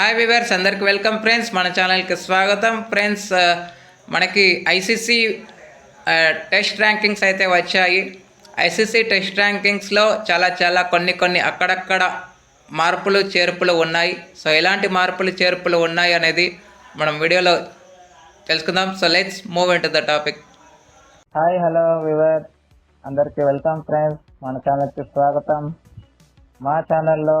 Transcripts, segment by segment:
Hi viewers అందరికి welcome friends మన ఛానల్కి స్వాగతం. ఫ్రెండ్స్ uh, మనకి ఐసీసీ టెస్ట్ ర్యాంకింగ్స్ అయితే వచ్చాయి. ఐసీసీ టెస్ట్ ర్యాంకింగ్స్లో చాలా చాలా కొన్ని కొన్ని అక్కడక్కడ మార్పులు చేర్పులు ఉన్నాయి. సో ఎలాంటి మార్పులు చేర్పులు ఉన్నాయి అనేది మనం వీడియోలో తెలుసుకుందాం. So let's move into the topic hi hello viewer అందరికీ వెల్కమ్ ఫ్రెండ్స్ మన ఛానల్కి స్వాగతం. మా ఛానల్లో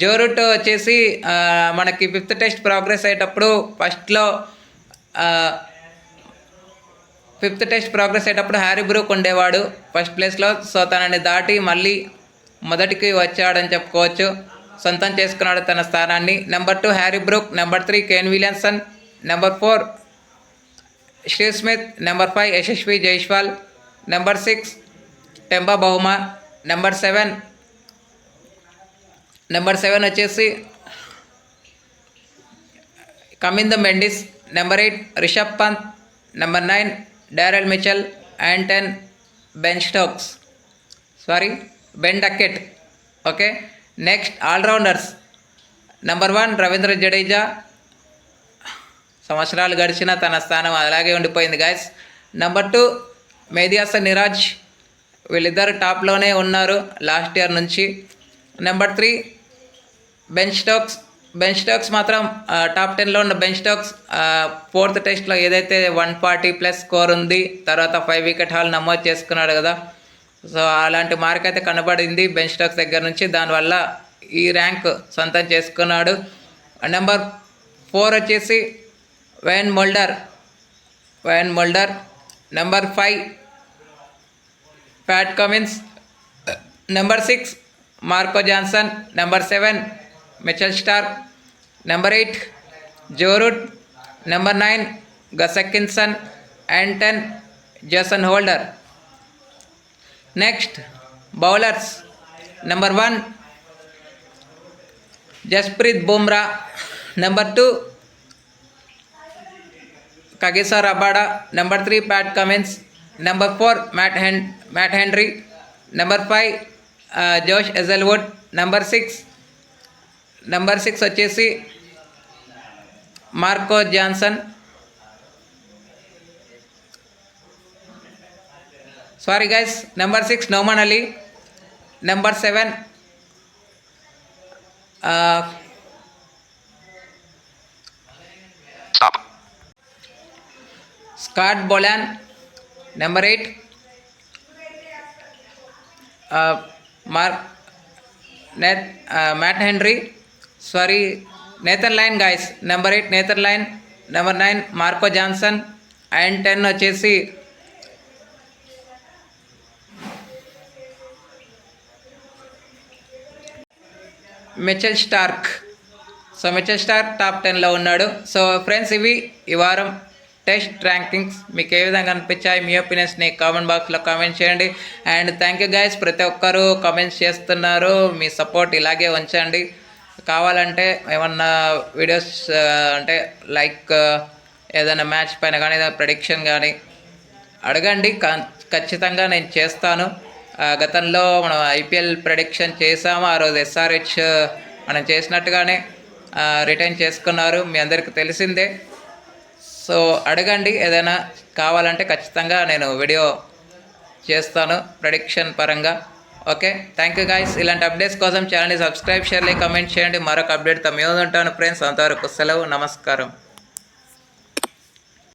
Joe Root వచ్చేసి మనకి ఫిఫ్త్ టెస్ట్ ప్రోగ్రెస్ అయ్యేటప్పుడు ఫస్ట్లో ఫిఫ్త్ టెస్ట్ ప్రోగ్రెస్ అయ్యేటప్పుడు హ్యారీ బ్రూక్ ఉండేవాడు ఫస్ట్ ప్లేస్లో. సో తనని దాటి మళ్ళీ మొదటికి వచ్చాడని చెప్పుకోవచ్చు. సొంతం చేసుకున్నాడు తన స్థానాన్ని. Number two Harry Brook number three Kane Williamson number four Steve Smith number five Yashasvi Jaiswal number six Temba Bavuma number seven number seven వచ్చేసి Kamindu Mendis number eight Rishabh Pant number nine Daryl Mitchell and ten Ben Stokes. Sorry Ben Duckett okay next all rounders. Number one Ravindra Jadeja. సంవత్సరాలు గడిచిన తన స్థానం అలాగే ఉండిపోయింది guys number two మేధియాస నిరాజ్. వీళ్ళిద్దరు టాప్లోనే ఉన్నారు లాస్ట్ ఇయర్ నుంచి. Number three Ben Stokes Ben Stokes మాత్రం టాప్ టెన్లో ఉన్న బెంచ్ స్టోక్స్ ఫోర్త్ టెస్ట్లో ఏదైతే వన్ ఫార్టీ ప్లస్ స్కోర్ ఉంది తర్వాత ఫైవ్ వికెట్ హాల్ నమోదు చేసుకున్నాడు కదా. సో అలాంటి మార్క్ అయితే కనబడింది బెంచ్ స్టోక్స్ దగ్గర నుంచి. దానివల్ల ఈ ర్యాంక్ సొంతం చేసుకున్నాడు. నెంబర్ ఫోర్ వచ్చేసి Wiaan Mulder Wiaan Mulder number five Pat Cummins number six Marco Jansen number seven Mitchell Starc number eight Joe Root number nine Gus Atkinson and ten Jason Holder next bowlers number one Jasprit Bumrah number two Kagiso Rabada number three Pat Cummins number four Matt Henry Matt Henry number five Josh Hazlewood number six number six వచ్చేసి Marco Jansen sorry guys number six Noman Ali number seven Stop. Scott Boland number eight Mark Nath Matt Henry sorry Nathan Lyon guys number eight Nathan Lyon number nine Marco Jansen and ten వచ్చేసి Mitchell Starc so Mitchell Starc top టెన్లో ఉన్నాడు. So friends ఇవి ఈ వారం test rankings మీకు ఏ విధంగా అనిపించాయి? మీ ఒపీనియన్స్ని కామెంట్ బాక్స్లో కామెంట్ చేయండి. అండ్ థ్యాంక్ యూ గైస్ ప్రతి ఒక్కరూ కామెంట్స్ చేస్తున్నారు. మీ సపోర్ట్ ఇలాగే ఉంచండి. కావాలంటే ఏమన్నా వీడియోస్ అంటే లైక్ ఏదైనా మ్యాచ్ పైన కానీ ఏదైనా ప్రడిక్షన్ కానీ అడగండి. క- ఖచ్చితంగా నేను చేస్తాను. గతంలో మనం ఐపీఎల్ ప్రెడిక్షన్ చేసాము ఆ రోజు ఎస్ఆర్హెచ్ మనం చేసినట్టుగానే రిటర్న్ చేసుకున్నారు. మీ అందరికీ తెలిసిందే. సో అడగండి. ఏదైనా కావాలంటే ఖచ్చితంగా నేను వీడియో చేస్తాను. ప్రెడిక్షన్ పరంగా. ఓకే థ్యాంక్ యూ గాయస్ ఇలాంటి అప్డేట్స్ కోసం ఛానల్ని సబ్స్క్రైబ్ షేర్ కమెంట్ చేయండి. మరొక అప్డేట్తో మేము ఉంటాను ఫ్రెండ్స్ అంతవరకు సెలవు నమస్కారం.